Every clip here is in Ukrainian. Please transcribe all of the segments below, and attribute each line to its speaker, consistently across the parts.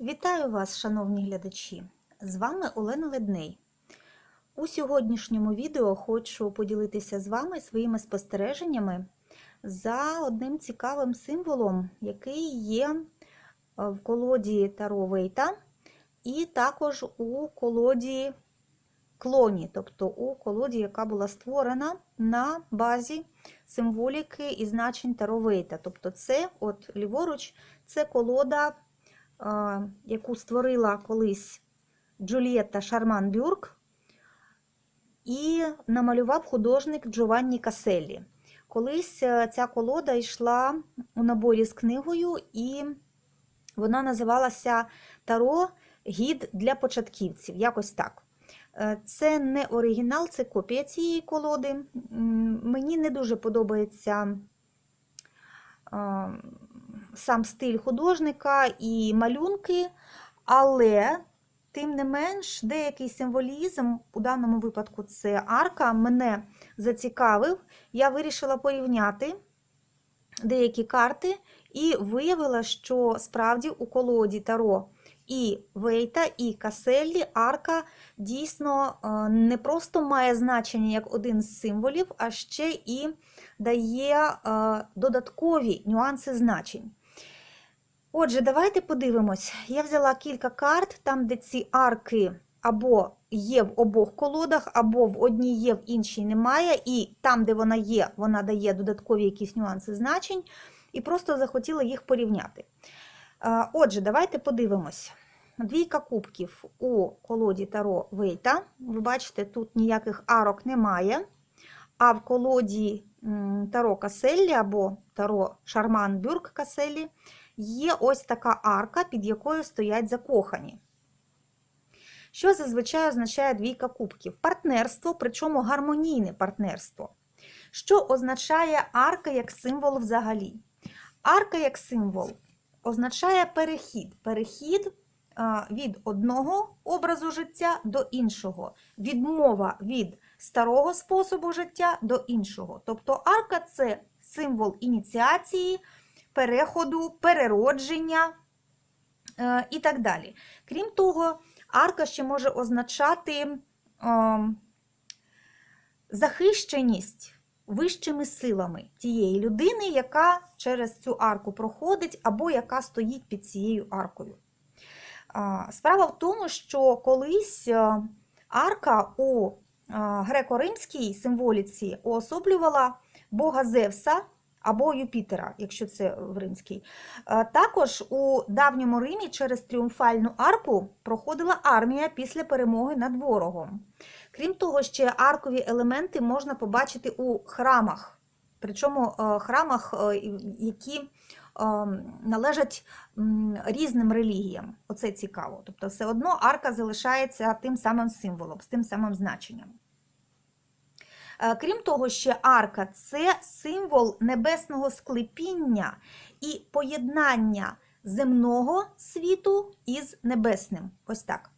Speaker 1: Вітаю вас, шановні глядачі! З вами Олена Ледней. У сьогоднішньому відео хочу поділитися з вами своїми спостереженнями за одним цікавим символом, який є е, в колоді Таро Вейта, і також у колоді клоні, тобто у колоді, яка була створена на базі символіки і значень Таро Вейта. Тобто, це, от ліворуч, це колода яку створила колись Джульєтта Шарман Бюрк, і намалював художник Джованні Каселі. Колись е, ця колода йшла у наборі з книгою, і вона називалася Таро Гід для початківців. Якось так. Е, це не оригінал, це копія цієї колоди. Мені не дуже подобається сам стиль художника і малюнки, але, тим не менш, деякий символізм, у даному випадку це арка, мене зацікавив. Я вирішила порівняти деякі карти і виявила, що справді у колоді Таро. І Вейта, і Каселлі арка дійсно е, не просто має значення як один з символів, а ще і дає е, додаткові нюанси значень. Отже, давайте подивимось. Я взяла кілька карт, там, де ці арки або є в обох колодах, або в одній є, в іншій немає. І там, де вона є, вона дає додаткові якісь нюанси значень, і просто захотіла їх порівняти. Отже, давайте подивимось. Двійка кубків у колоді Таро Вейта. Ви бачите, тут ніяких арок немає. А в колоді Таро Каселлі або Таро Шарман Бюрк Каселлі є ось така арка, під якою стоять закохані. Що зазвичай означає двійка кубків? Партнерство, причому гармонійне партнерство. Що означає арка як символ взагалі? Арка як символ означає перехід. Перехід від одного образу життя до іншого, відмова від старого способу життя до іншого. Тобто арка це символ ініціації переходу, переродження е, і так далі. Крім того, арка ще може означати е, захищеність вищими силами тієї людини, яка через цю арку проходить, або яка стоїть під цією аркою. Справа в тому, що колись е, арка у греко-римській символіці уособлювала бога Зевса або Юпітера, якщо це в римській. Е, також у давньому Римі через тріумфальну арку проходила армія після перемоги над ворогом. Крім того, ще аркові елементи можна побачити у храмах, причому е, храмах, е, які належать різним релігіям. Оце цікаво. Тобто, все одно арка залишається тим самим символом, з тим самим значенням. Е, крім того, ще арка це символ небесного склепіння і поєднання земного світу із небесним. Ось так.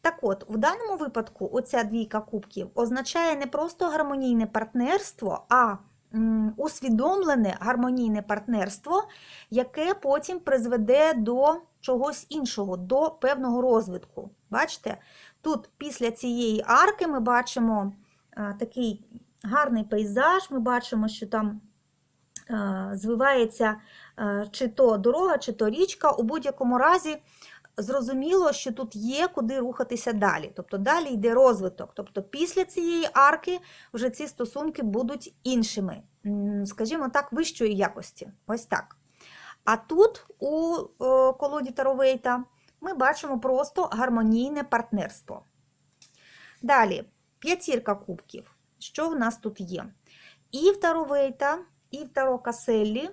Speaker 1: Так от, в даному випадку, оця двійка кубків означає не просто гармонійне партнерство, а усвідомлене гармонійне партнерство, яке потім призведе до чогось іншого, до певного розвитку. Бачите? Тут після цієї арки ми бачимо такий гарний пейзаж. Ми бачимо, що там звивається чи то дорога, чи то річка. У будь-якому разі зрозуміло, що тут є куди рухатися далі. Тобто далі йде розвиток. Тобто після цієї арки вже ці стосунки будуть іншими, скажімо так, вищої якості. Ось так. А тут у колоді Таровейта ми бачимо просто гармонійне партнерство. Далі, п'ятірка кубків. Що в нас тут є? І в Таровейта, і в Таро Каселлі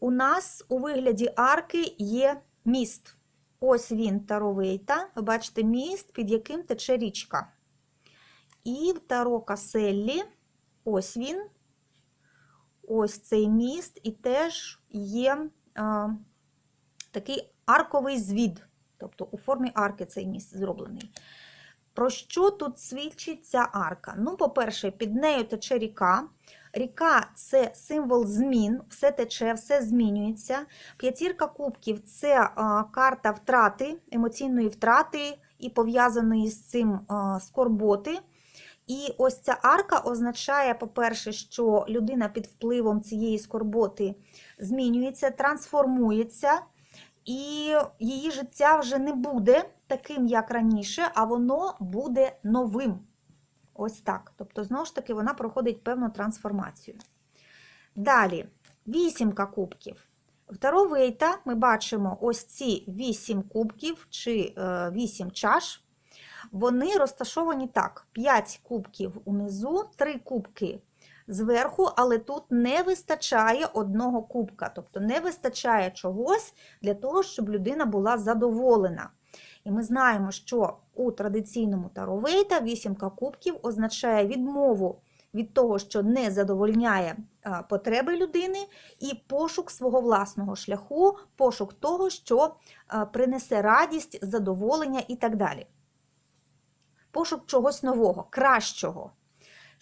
Speaker 1: у нас у вигляді арки є міст. Ось він Таровейта. Ви бачите міст, під яким тече річка. І в Таро ось він, ось цей міст, і теж є а, такий арковий звід. Тобто у формі арки цей міст зроблений. Про що тут свідчить ця арка? Ну, по-перше, під нею тече ріка. Ріка це символ змін, все тече, все змінюється. П'ятірка кубків це карта втрати, емоційної втрати і пов'язаної з цим скорботи. І ось ця арка означає, по-перше, що людина під впливом цієї скорботи змінюється, трансформується, і її життя вже не буде таким, як раніше, а воно буде новим. Ось так. Тобто, знову ж таки, вона проходить певну трансформацію. Далі, вісімка кубків. В Таро Вейта ми бачимо ось ці вісім кубків чи е, вісім чаш. Вони розташовані так: 5 кубків унизу, 3 кубки зверху, але тут не вистачає одного кубка, тобто не вистачає чогось для того, щоб людина була задоволена. І ми знаємо, що у традиційному таровейта вісімка кубків означає відмову від того, що не задовольняє потреби людини, і пошук свого власного шляху, пошук того, що принесе радість, задоволення і так далі. Пошук чогось нового, кращого.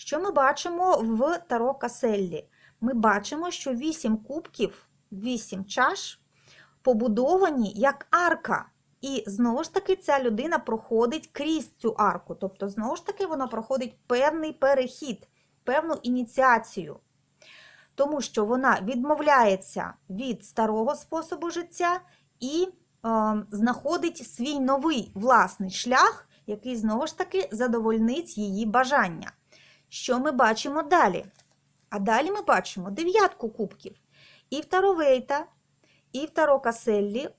Speaker 1: Що ми бачимо в Таро Каселлі? Ми бачимо, що вісім кубків, вісім чаш побудовані як арка. І знову ж таки ця людина проходить крізь цю арку. Тобто, знову ж таки, вона проходить певний перехід, певну ініціацію. Тому що вона відмовляється від старого способу життя і е, знаходить свій новий власний шлях, який знову ж таки задовольнить її бажання. Що ми бачимо далі? А далі ми бачимо дев'ятку кубків. І в Таровейта, і в Таро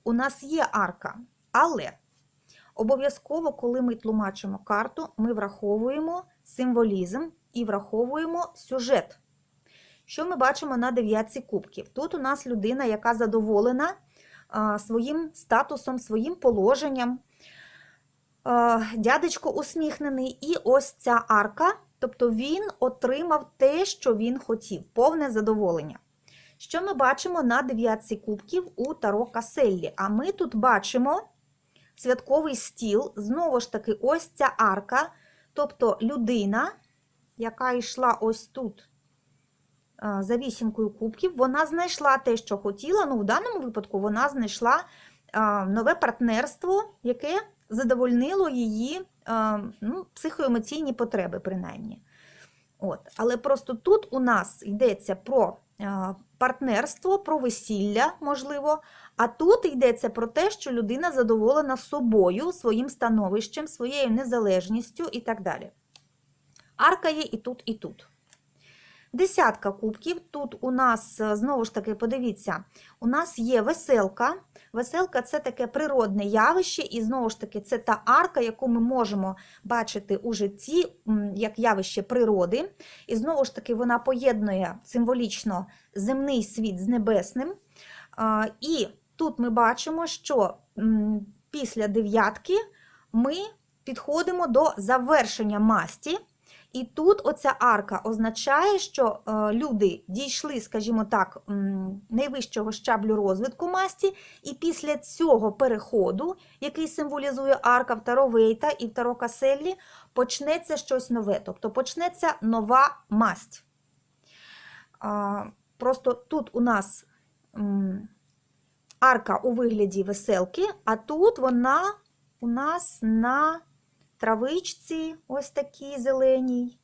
Speaker 1: у нас є арка. Але обов'язково, коли ми тлумачимо карту, ми враховуємо символізм і враховуємо сюжет. Що ми бачимо на дев'ятці кубків? Тут у нас людина, яка задоволена своїм статусом, своїм положенням. Дядечко усміхнений, і ось ця арка, тобто він отримав те, що він хотів, повне задоволення. Що ми бачимо на дев'ятці кубків у Таро Каселлі? А ми тут бачимо святковий стіл, знову ж таки, ось ця арка, тобто людина, яка йшла ось тут за вісімкою кубків, вона знайшла те, що хотіла. Ну, в даному випадку вона знайшла нове партнерство, яке задовольнило її а, ну, психоемоційні потреби, принаймні. От. Але просто тут у нас йдеться про а, партнерство, про весілля, можливо, а тут йдеться про те, що людина задоволена собою, своїм становищем, своєю незалежністю і так далі. Арка є і тут, і тут. Десятка кубків. Тут у нас, е, знову ж таки, подивіться, у нас є веселка. Веселка це таке природне явище, і знову ж таки, це та арка, яку ми можемо бачити у житті як явище природи. І знову ж таки, вона поєднує символічно земний світ з небесним. І тут ми бачимо, що після дев'ятки ми підходимо до завершення масті. І тут оця арка означає, що е, люди дійшли, скажімо так, найвищого щаблю розвитку масті, і після цього переходу, який символізує арка в Таро Вейта і в Таро Каселлі, почнеться щось нове, тобто почнеться нова масть. Просто тут у нас арка у вигляді веселки, а тут вона у нас на травичці, ось такій зеленій,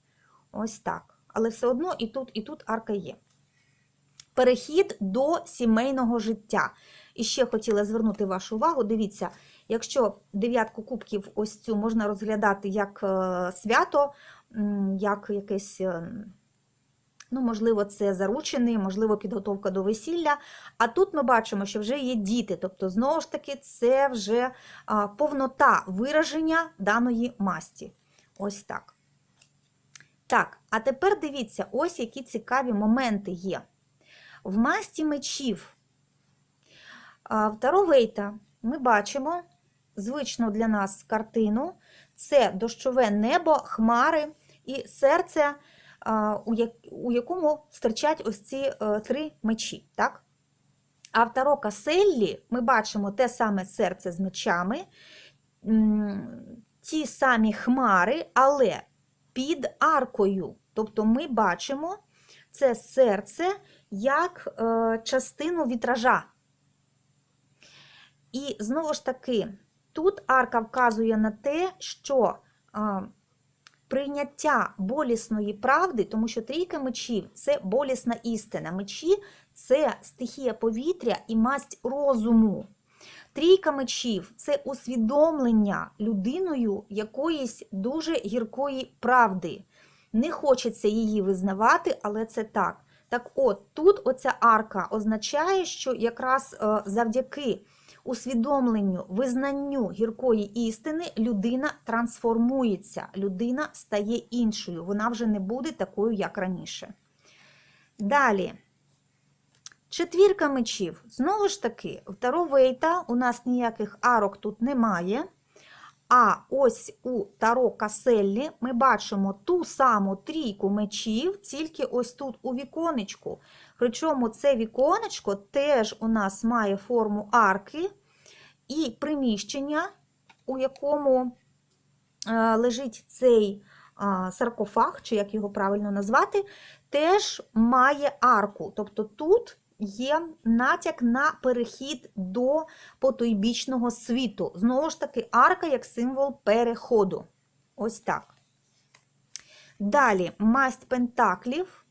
Speaker 1: ось так. Але все одно і тут, і тут арка є. Перехід до сімейного життя. І ще хотіла звернути вашу увагу. Дивіться, якщо дев'ятку кубків ось цю можна розглядати як е, свято, як якесь, е, ну, можливо, це заручений, можливо, підготовка до весілля. А тут ми бачимо, що вже є діти. Тобто, знову ж таки, це вже повнота вираження даної масті. Ось так. Так, а тепер дивіться, ось які цікаві моменти є. В масті мечів в Таро Вейта ми бачимо звичну для нас картину: це дощове небо, хмари і серце, у якому стирчать ось ці е, три мечі. Так? А в Таро Каселлі ми бачимо те саме серце з мечами. Ті самі хмари, але під аркою. Тобто ми бачимо це серце як е, частину вітража. І знову ж таки, тут арка вказує на те, що прийняття болісної правди, тому що трійка мечів це болісна істина. Мечі це стихія повітря і масть розуму. Трійка мечів це усвідомлення людиною якоїсь дуже гіркої правди. Не хочеться її визнавати, але це так. Так от, тут оця арка означає, що якраз е, завдяки усвідомленню, визнанню гіркої істини людина трансформується, людина стає іншою, вона вже не буде такою, як раніше. Далі. Четвірка мечів. Знову ж таки, в Таро Вейта у нас ніяких арок тут немає. А ось у Таро Каселлі ми бачимо ту саму трійку мечів, тільки ось тут у віконечку. Причому це віконечко теж у нас має форму арки і приміщення, у якому е, лежить цей саркофаг, чи як його правильно назвати, теж має арку. Тобто тут є натяк на перехід до потойбічного світу. Знову ж таки, арка як символ переходу. Ось так. Далі масть пентаклів.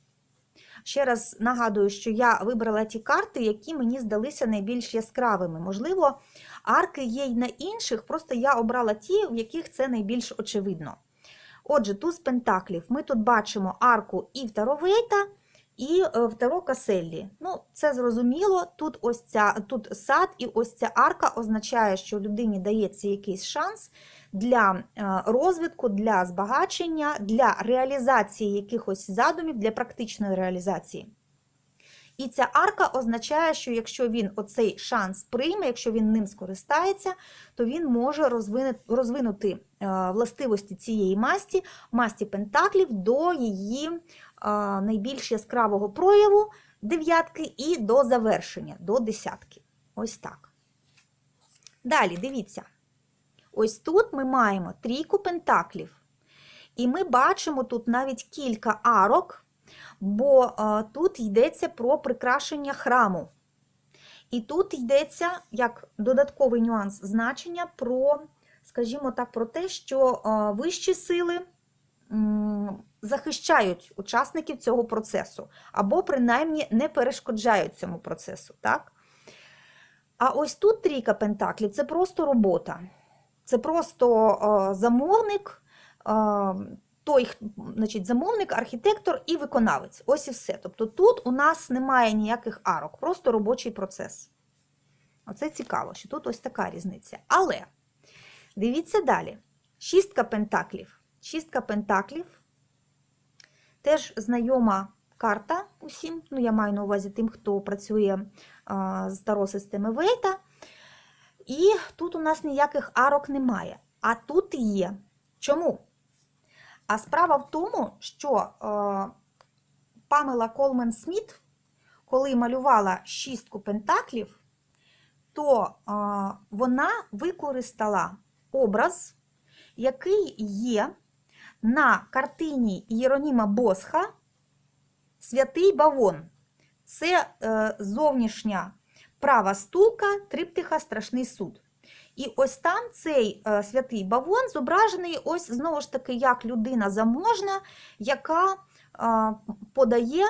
Speaker 1: Ще раз нагадую, що я вибрала ті карти, які мені здалися найбільш яскравими. Можливо, арки є й на інших, просто я обрала ті, в яких це найбільш очевидно. Отже, туз пентаклів. Ми тут бачимо арку і в Таровейта, і е, в Таро Каселлі. Ну, це зрозуміло. Тут ось ця, тут сад і ось ця арка означає, що людині дається якийсь шанс для е, розвитку, для збагачення, для реалізації якихось задумів, для практичної реалізації. І ця арка означає, що якщо він оцей шанс прийме, якщо він ним скористається, то він може розвинути, е, властивості цієї масті, масті пентаклів до її найбільш яскравого прояву дев'ятки і до завершення, до десятки. Ось так. Далі, дивіться. Ось тут ми маємо трійку пентаклів. І ми бачимо тут навіть кілька арок бо тут йдеться про прикрашення храму. І тут йдеться як додатковий нюанс значення про, скажімо так, про те, що вищі сили захищають учасників цього процесу, або принаймні не перешкоджають цьому процесу. Так? А ось тут трійка пентаклів це просто робота. Це просто а, замовник. А, той значить, замовник, архітектор і виконавець. Ось і все. Тобто тут у нас немає ніяких арок, просто робочий процес. Оце цікаво, що тут ось така різниця. Але дивіться далі: шістка пентаклів. Шістка пентаклів теж знайома карта усім. Ну, я маю на увазі тим, хто працює з таро системи Вейта. І тут у нас ніяких арок немає. А тут є. Чому? А справа в тому, що Памела Колмен Сміт, коли малювала шістку пентаклів, то вона використала образ, який є на картині Єроніма Босха Святий Бавон. Це е, зовнішня права стулка триптиха Страшний суд. І ось там цей е, святий бавон зображений, ось знову ж таки, як людина заможна, яка е, подає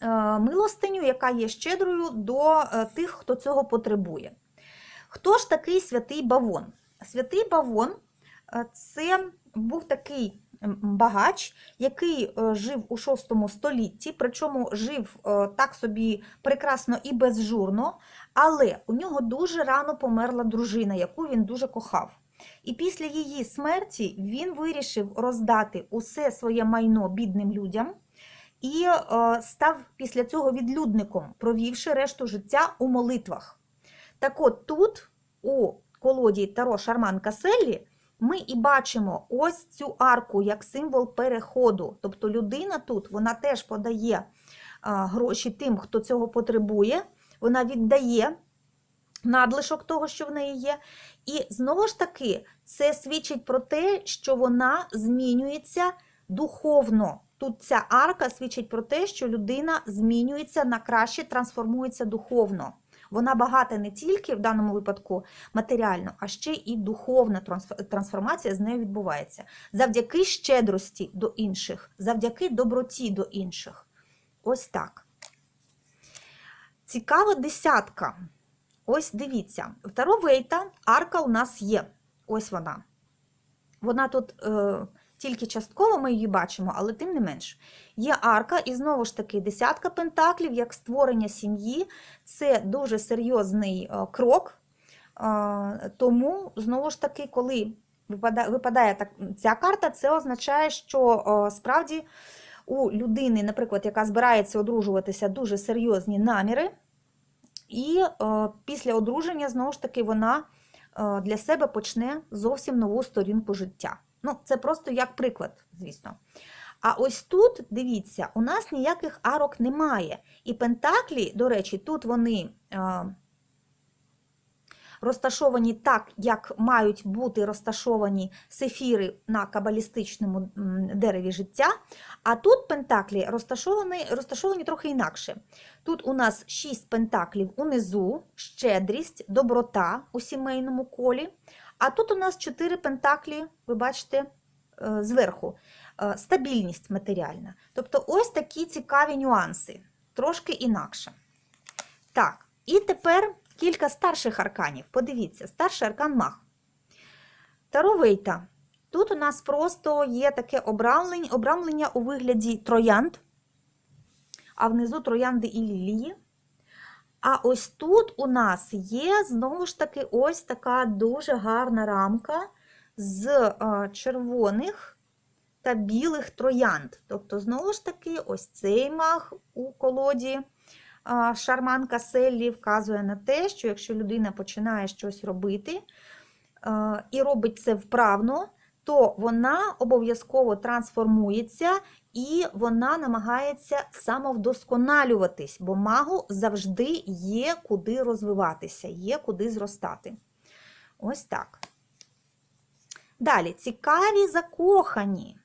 Speaker 1: е, милостиню, яка є щедрою до тих, хто цього потребує. Хто ж такий святий бавон? Святий бавон це був такий багач, який жив у VI столітті, причому жив так собі прекрасно і безжурно, але у нього дуже рано померла дружина, яку він дуже кохав. І після її смерті він вирішив роздати усе своє майно бідним людям і е, став після цього відлюдником, провівши решту життя у молитвах. Так от тут, у колоді Таро Шарман Каселлі, ми і бачимо ось цю арку як символ переходу. Тобто людина тут вона теж подає гроші тим, хто цього потребує, вона віддає надлишок того, що в неї є. І знову ж таки, це свідчить про те, що вона змінюється духовно. Тут ця арка свідчить про те, що людина змінюється на краще, трансформується духовно. Вона багата не тільки в даному випадку матеріально, а ще і духовна трансформація з нею відбувається. Завдяки щедрості до інших, завдяки доброті до інших. Ось так. Цікава десятка. Ось дивіться, Таро Вейта арка у нас є. Ось вона. Вона тут е, тільки частково ми її бачимо, але тим не менш. Є арка, і знову ж таки, десятка пентаклів, як створення сім'ї, це дуже серйозний е, крок. Е, тому, знову ж таки, коли випадає, так, ця карта, це означає, що е, справді у людини, наприклад, яка збирається одружуватися, дуже серйозні наміри. І після одруження, знову ж таки, вона для себе почне зовсім нову сторінку життя. Ну, це просто як приклад, звісно. А ось тут, дивіться, у нас ніяких арок немає. І пентаклі, до речі, тут вони е, розташовані так, як мають бути розташовані сефіри на кабалістичному дереві життя. А тут пентаклі розташовані, розташовані трохи інакше. Тут у нас 6 пентаклів унизу, щедрість, доброта у сімейному колі. А тут у нас 4 пентаклі, ви бачите, е, зверху, е, стабільність матеріальна. Тобто ось такі цікаві нюанси, трошки інакше. Так, і тепер кілька старших арканів. Подивіться, старший аркан маг. Таровейта. Тут у нас просто є таке обрамлення, обрамлення у вигляді троянд, а внизу троянди і лілії. А ось тут у нас є знову ж таки ось така дуже гарна рамка з е, червоних та білих троянд. Тобто, знову ж таки, ось цей маг у колоді а, шарманка Селлі вказує на те, що якщо людина починає щось робити е, і робить це вправно, то вона обов'язково трансформується і вона намагається самовдосконалюватись, бо магу завжди є куди розвиватися, є куди зростати. Ось так. Далі, цікаві закохані.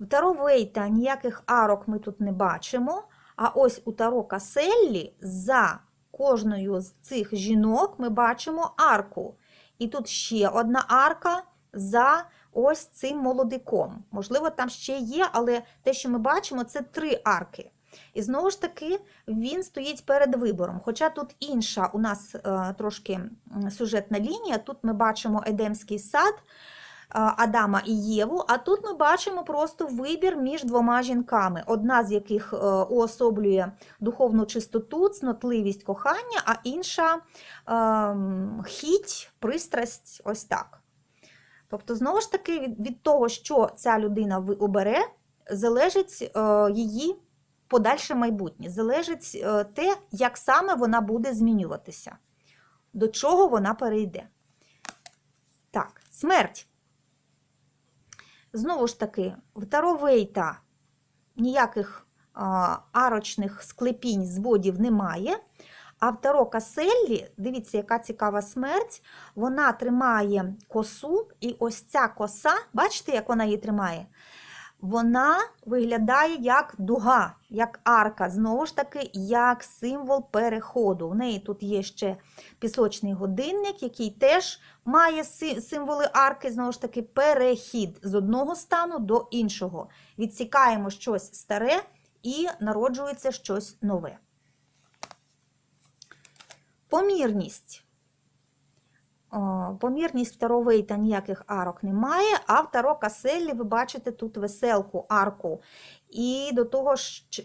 Speaker 1: В Таро Вейта ніяких арок ми тут не бачимо. А ось у Таро Каселлі за кожною з цих жінок ми бачимо арку. І тут ще одна арка за ось цим молодиком. Можливо, там ще є, але те, що ми бачимо, це три арки. І знову ж таки, він стоїть перед вибором. Хоча тут інша у нас е, трошки сюжетна лінія, тут ми бачимо Едемський сад. е, Адама і Єву, а тут ми бачимо просто вибір між двома жінками, одна з яких е, уособлює духовну чистоту, цнотливість кохання, а інша ем, хіть, пристрасть, ось так. Тобто, знову ж таки, від, того, що ця людина обере, залежить е, її подальше майбутнє, залежить е, те, як саме вона буде змінюватися, до чого вона перейде. Так, смерть. Знову ж таки, в Таро Вейта ніяких а, арочних склепінь зводів немає. А в Таро Каселлі, дивіться, яка цікава смерть, вона тримає косу, і ось ця коса, бачите, як вона її тримає? Вона виглядає як дуга, як арка, знову ж таки, як символ переходу. У неї тут є ще пісочний годинник, який теж має символи арки, знову ж таки, перехід з одного стану до іншого. Відсікаємо щось старе і народжується щось нове. Помірність. Помірність в Таро Вейта ніяких арок немає, а в Таро Каселлі ви бачите тут веселку, арку. І до того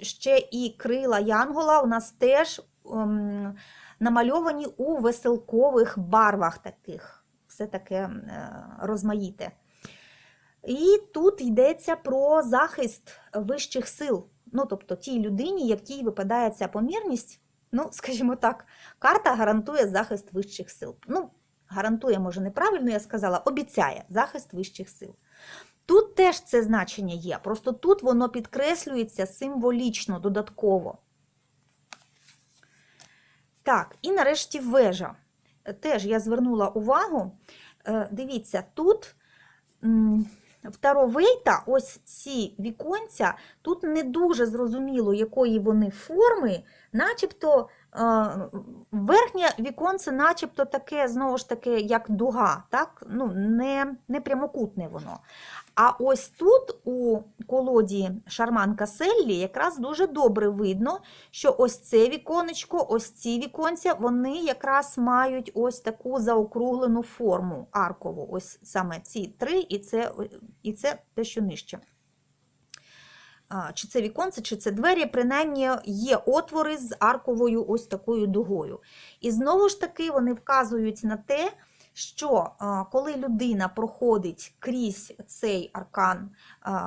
Speaker 1: ще і крила Янгола у нас теж ем, намальовані у веселкових барвах таких. Все таке е, розмаїте. І тут йдеться про захист вищих сил. Ну, тобто тій людині, якій випадає ця помірність, ну, скажімо так, карта гарантує захист вищих сил. Ну, гарантує, може, неправильно я сказала, обіцяє захист вищих сил. Тут теж це значення є, просто тут воно підкреслюється символічно, додатково. Так, і нарешті вежа. теж я звернула увагу, е, дивіться, тут м, в Вейта ось ці віконця, тут не дуже зрозуміло, якої вони форми, начебто е, верхнє віконце, начебто таке, знову ж таки, як дуга, так? Ну, не, не прямокутне воно. А ось тут у колоді Шарманка Селлі якраз дуже добре видно, що ось це віконечко, ось ці віконця, вони якраз мають ось таку заокруглену форму аркову. Ось саме ці три, і це, і це те, що нижче. Чи це віконце, чи це двері, принаймні є отвори з арковою ось такою дугою. І знову ж таки вони вказують на те, що коли людина проходить крізь цей аркан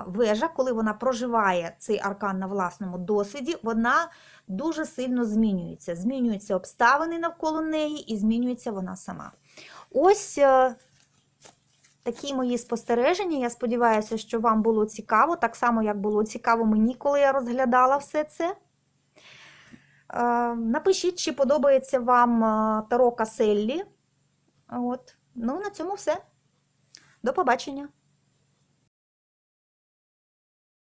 Speaker 1: вежа, коли вона проживає цей аркан на власному досвіді, вона дуже сильно змінюється. Змінюються обставини навколо неї і змінюється вона сама. Ось е, такі мої спостереження. Я сподіваюся, що вам було цікаво, так само, як було цікаво мені, коли я розглядала все це. Е, Напишіть, чи подобається вам е, Таро Каселлі. От. Ну, на цьому все. До побачення.